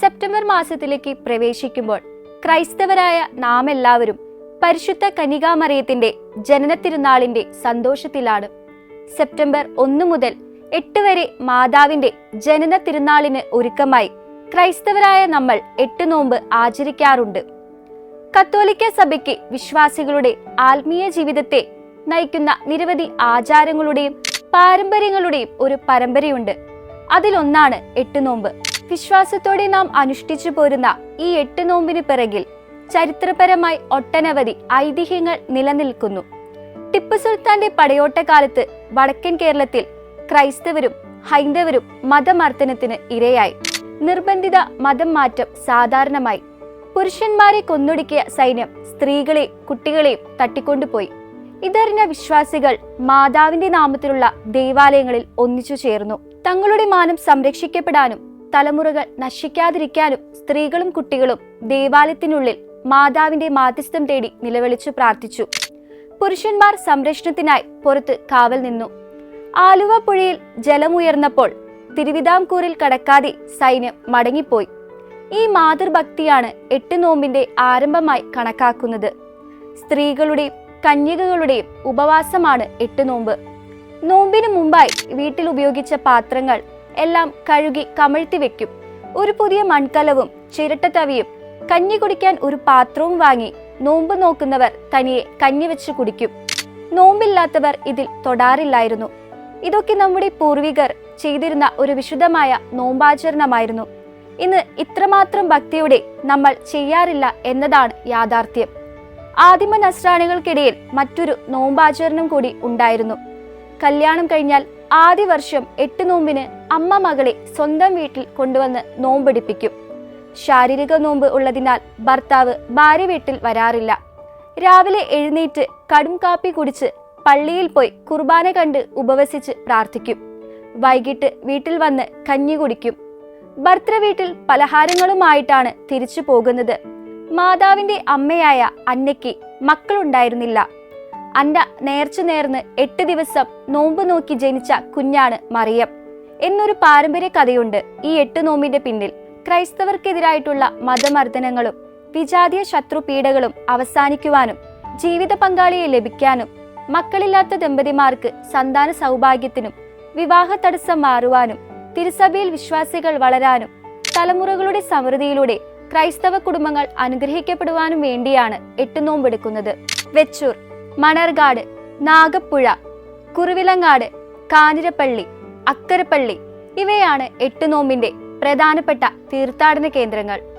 September മാസത്തിലേക്ക് പ്രവേശിക്കുമ്പോൾ ക്രൈസ്തവരായ നാം എല്ലാവരും പരിശുദ്ധ കനികാമറിയത്തിന്റെ ജനന തിരുനാളിന്റെ സന്തോഷത്തിലാണ്. സെപ്റ്റംബർ ഒന്ന് മുതൽ എട്ട് വരെ മാതാവിന്റെ ജനന തിരുനാളിന് ഒരുക്കമായി ക്രൈസ്തവരായ നമ്മൾ എട്ട് നോമ്പ് ആചരിക്കാറുണ്ട്. കത്തോലിക്ക സഭയ്ക്ക് വിശ്വാസികളുടെ ആത്മീയ ജീവിതത്തെ നയിക്കുന്ന നിരവധി ആചാരങ്ങളുടെയും പാരമ്പര്യങ്ങളുടെയും ഒരു പരമ്പരയുണ്ട്. അതിലൊന്നാണ് എട്ട് നോമ്പ്. വിശ്വാസത്തോടെ നാം അനുഷ്ഠിച്ചു പോരുന്ന ഈ എട്ട് നോമ്പിന് പിറകിൽ ചരിത്രപരമായി ഒട്ടനവധി ഐതിഹ്യങ്ങൾ നിലനിൽക്കുന്നു. ടിപ്പു സുൽത്താന്റെ പടയോട്ടക്കാലത്ത് വടക്കൻ കേരളത്തിൽ ക്രൈസ്തവരും ഹൈന്ദവരും മതമർദ്ദനത്തിന് ഇരയായി. നിർബന്ധിത മതം മാറ്റം സാധാരണമായി. പുരുഷന്മാരെ കൊന്നൊടുക്കിയ സൈന്യം സ്ത്രീകളെ കുട്ടികളെയും തട്ടിക്കൊണ്ടുപോയി. ഇതറിഞ്ഞ വിശ്വാസികൾ മാതാവിന്റെ നാമത്തിലുള്ള ദേവാലയങ്ങളിൽ ഒന്നിച്ചു ചേർന്നു. തങ്ങളുടെ മാനം സംരക്ഷിക്കപ്പെടാനും തലമുറകൾ നശിക്കാതിരിക്കാനും സ്ത്രീകളും കുട്ടികളും ദേവാലയത്തിനുള്ളിൽ മാതാവിന്റെ മാധ്യസ്ഥം തേടി നിലവിളിച്ചു പ്രാർത്ഥിച്ചു. പുരുഷന്മാർ സംരക്ഷണത്തിനായി പുറത്ത് കാവൽ നിന്നു. ആലുവ പുഴയിൽ ജലമുയർന്നപ്പോൾ തിരുവിതാംകൂറിൽ കടക്കാതെ സൈന്യം മടങ്ങിപ്പോയി. ഈ മാതൃഭക്തിയാണ് എട്ട് നോമ്പിന്റെ ആരംഭമായി കണക്കാക്കുന്നത്. സ്ത്രീകളുടെയും കന്യകകളുടെയും ഉപവാസമാണ് എട്ട് നോമ്പ്. നോമ്പിനു മുമ്പായി വീട്ടിൽ ഉപയോഗിച്ച പാത്രങ്ങൾ എല്ലാം കഴുകി കമഴ്ത്തി വെക്കും. ഒരു പുതിയ മൺകലവും ചിരട്ടത്തവിയും കഞ്ഞി കുടിക്കാൻ ഒരു പാത്രവും വാങ്ങി നോമ്പ് നോക്കുന്നവർ തനിയെ കഞ്ഞി വെച്ച് കുടിക്കും. നോമ്പില്ലാത്തവർ ഇതിൽ തൊടാറില്ലായിരുന്നു. ഇതൊക്കെ നമ്മുടെ പൂർവികർ ചെയ്തിരുന്ന ഒരു വിശുദ്ധമായ നോമ്പാചരണമായിരുന്നു. ഇന്ന് ഇത്രമാത്രം ഭക്തിയോടെ നമ്മൾ ചെയ്യാറില്ല എന്നതാണ് യാഥാർത്ഥ്യം. ആദിമ നസ്രാണികൾക്കിടയിൽ മറ്റൊരു നോമ്പാചരണം കൂടി ഉണ്ടായിരുന്നു. കല്യാണം കഴിഞ്ഞാൽ ആദ്യ വർഷം എട്ട് നോമ്പിന് അമ്മ മകളെ സ്വന്തം വീട്ടിൽ കൊണ്ടുവന്ന് നോമ്പെടുപ്പിക്കും. ശാരീരിക നോമ്പ് ഉള്ളതിനാൽ ഭർത്താവ് ഭാര്യ വീട്ടിൽ വരാറില്ല. രാവിലെ എഴുന്നേറ്റ് കടും കാപ്പി കുടിച്ച് പള്ളിയിൽ പോയി കുർബാന കണ്ട് ഉപവസിച്ച് പ്രാർത്ഥിക്കും. വൈകിട്ട് വീട്ടിൽ വന്ന് കഞ്ഞി കുടിക്കും. ഭർത്തൃ വീട്ടിൽ പലഹാരങ്ങളുമായിട്ടാണ് തിരിച്ചു പോകുന്നത്. മാതാവിന്റെ അമ്മയായ അന്നയ്ക്ക് മക്കളുണ്ടായിരുന്നില്ല. അന്ന നേർച്ചു നേർന്ന് എട്ട് ദിവസം നോമ്പ് നോക്കി ജനിച്ച കുഞ്ഞാണ് മറിയം. എന്നൊരു പാരമ്പര്യ കഥയുണ്ട് ഈ എട്ട് നോമ്പിന്റെ പിന്നിൽ. ക്രൈസ്തവർക്കെതിരായിട്ടുള്ള മതമർദ്ദനങ്ങളും വിജാതീയ ശത്രുപീഡകളും അവസാനിക്കുവാനും ജീവിത പങ്കാളിയെ ലഭിക്കാനും മക്കളില്ലാത്ത ദമ്പതിമാർക്ക് സന്താന സൗഭാഗ്യത്തിനും വിവാഹ തടസ്സം മാറുവാനും തിരുസഭയിൽ വിശ്വാസികൾ വളരാനും തലമുറകളുടെ സമൃദ്ധിയിലൂടെ ക്രൈസ്തവ കുടുംബങ്ങൾ അനുഗ്രഹിക്കപ്പെടുവാനും വേണ്ടിയാണ് എട്ട് നോമ്പെടുക്കുന്നത് വെച്ചൂർ മണർകാട് നാഗപ്പുഴ കുറുവിലങ്ങാട് കാഞ്ഞിരപ്പള്ളി അക്കരപ്പള്ളി. ഇവയാണ് എട്ട് നോമ്പിന്റെ പ്രധാനപ്പെട്ട തീർത്ഥാടന കേന്ദ്രങ്ങൾ.